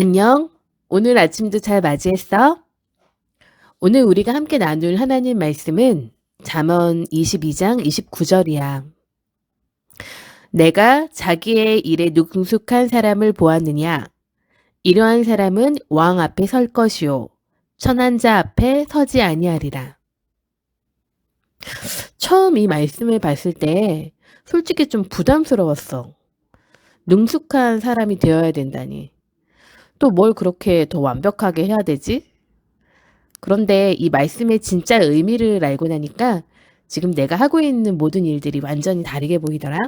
안녕. 오늘 아침도 잘 맞이했어? 오늘 우리가 함께 나눌 하나님 말씀은 잠언 22장 29절이야. 내가 자기의 일에 능숙한 사람을 보았느냐? 이러한 사람은 왕 앞에 설 것이요. 천한 자 앞에 서지 아니하리라. 처음 이 말씀을 봤을 때 솔직히 좀 부담스러웠어. 능숙한 사람이 되어야 된다니. 또 뭘 그렇게 더 완벽하게 해야 되지? 그런데 이 말씀의 진짜 의미를 알고 나니까 지금 내가 하고 있는 모든 일들이 완전히 다르게 보이더라.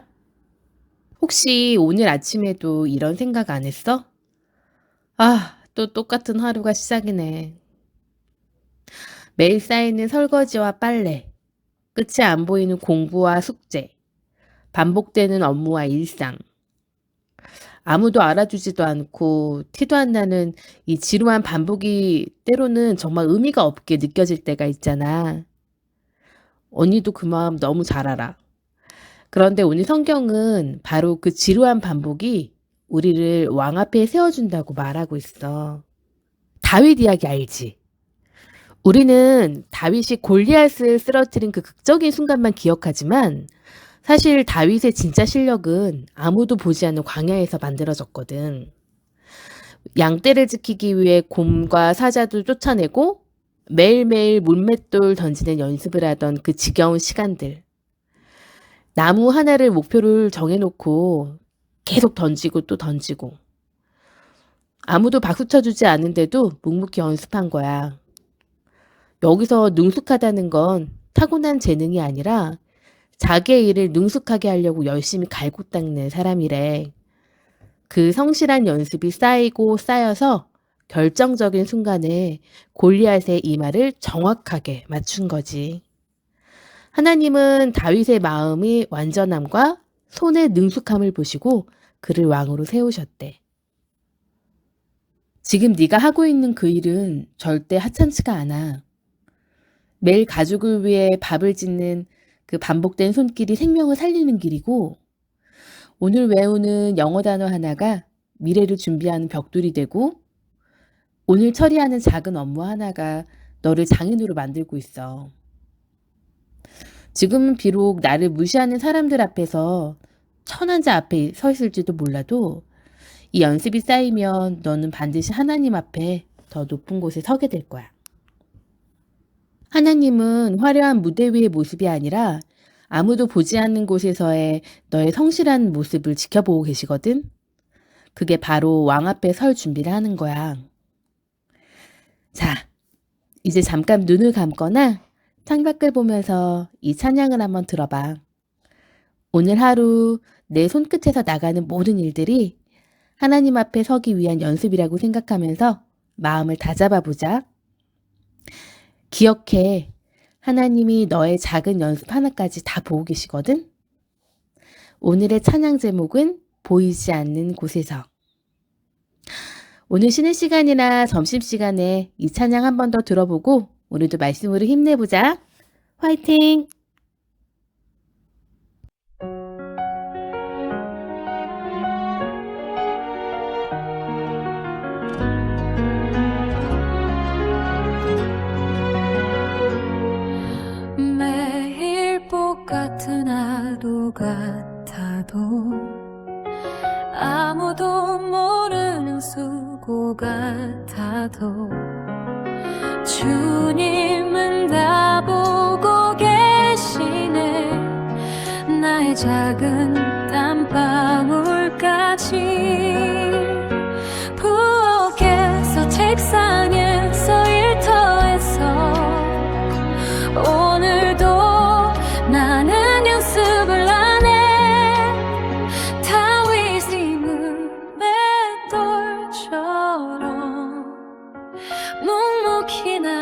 혹시 오늘 아침에도 이런 생각 안 했어? 아, 또 똑같은 하루가 시작이네. 매일 쌓이는 설거지와 빨래, 끝이 안 보이는 공부와 숙제, 반복되는 업무와 일상. 아무도 알아주지도 않고 티도 안 나는 이 지루한 반복이 때로는 정말 의미가 없게 느껴질 때가 있잖아. 언니도 그 마음 너무 잘 알아. 그런데 오늘 성경은 바로 그 지루한 반복이 우리를 왕 앞에 세워준다고 말하고 있어. 다윗 이야기 알지? 우리는 다윗이 골리앗을 쓰러뜨린 그 극적인 순간만 기억하지만 사실 다윗의 진짜 실력은 아무도 보지 않는 광야에서 만들어졌거든. 양떼를 지키기 위해 곰과 사자도 쫓아내고 매일매일 물맷돌 던지는 연습을 하던 그 지겨운 시간들. 나무 하나를 목표를 정해놓고 계속 던지고 또 던지고. 아무도 박수 쳐주지 않는데도 묵묵히 연습한 거야. 여기서 능숙하다는 건 타고난 재능이 아니라 자기의 일을 능숙하게 하려고 열심히 갈고 닦는 사람이래. 그 성실한 연습이 쌓이고 쌓여서 결정적인 순간에 골리앗의 이마를 정확하게 맞춘 거지. 하나님은 다윗의 마음이 완전함과 손의 능숙함을 보시고 그를 왕으로 세우셨대. 지금 네가 하고 있는 그 일은 절대 하찮지가 않아. 매일 가족을 위해 밥을 짓는 그 반복된 손길이 생명을 살리는 길이고 오늘 외우는 영어 단어 하나가 미래를 준비하는 벽돌이 되고 오늘 처리하는 작은 업무 하나가 너를 장인으로 만들고 있어. 지금은 비록 나를 무시하는 사람들 앞에서 천한자 앞에 서 있을지도 몰라도 이 연습이 쌓이면 너는 반드시 하나님 앞에 더 높은 곳에 서게 될 거야. 하나님은 화려한 무대 위의 모습이 아니라 아무도 보지 않는 곳에서의 너의 성실한 모습을 지켜보고 계시거든? 그게 바로 왕 앞에 설 준비를 하는 거야. 자, 이제 잠깐 눈을 감거나 창밖을 보면서 이 찬양을 한번 들어봐. 오늘 하루 내 손끝에서 나가는 모든 일들이 하나님 앞에 서기 위한 연습이라고 생각하면서 마음을 다잡아 보자. 기억해. 하나님이 너의 작은 연습 하나까지 다 보고 계시거든? 오늘의 찬양 제목은 보이지 않는 곳에서. 오늘 쉬는 시간이나 점심시간에 이 찬양 한 번 더 들어보고 오늘도 말씀으로 힘내보자. 화이팅! 같아도 아무도 모르는 수고 같아도 주님은 다 보고 계시네. 나의 작은 দেখে না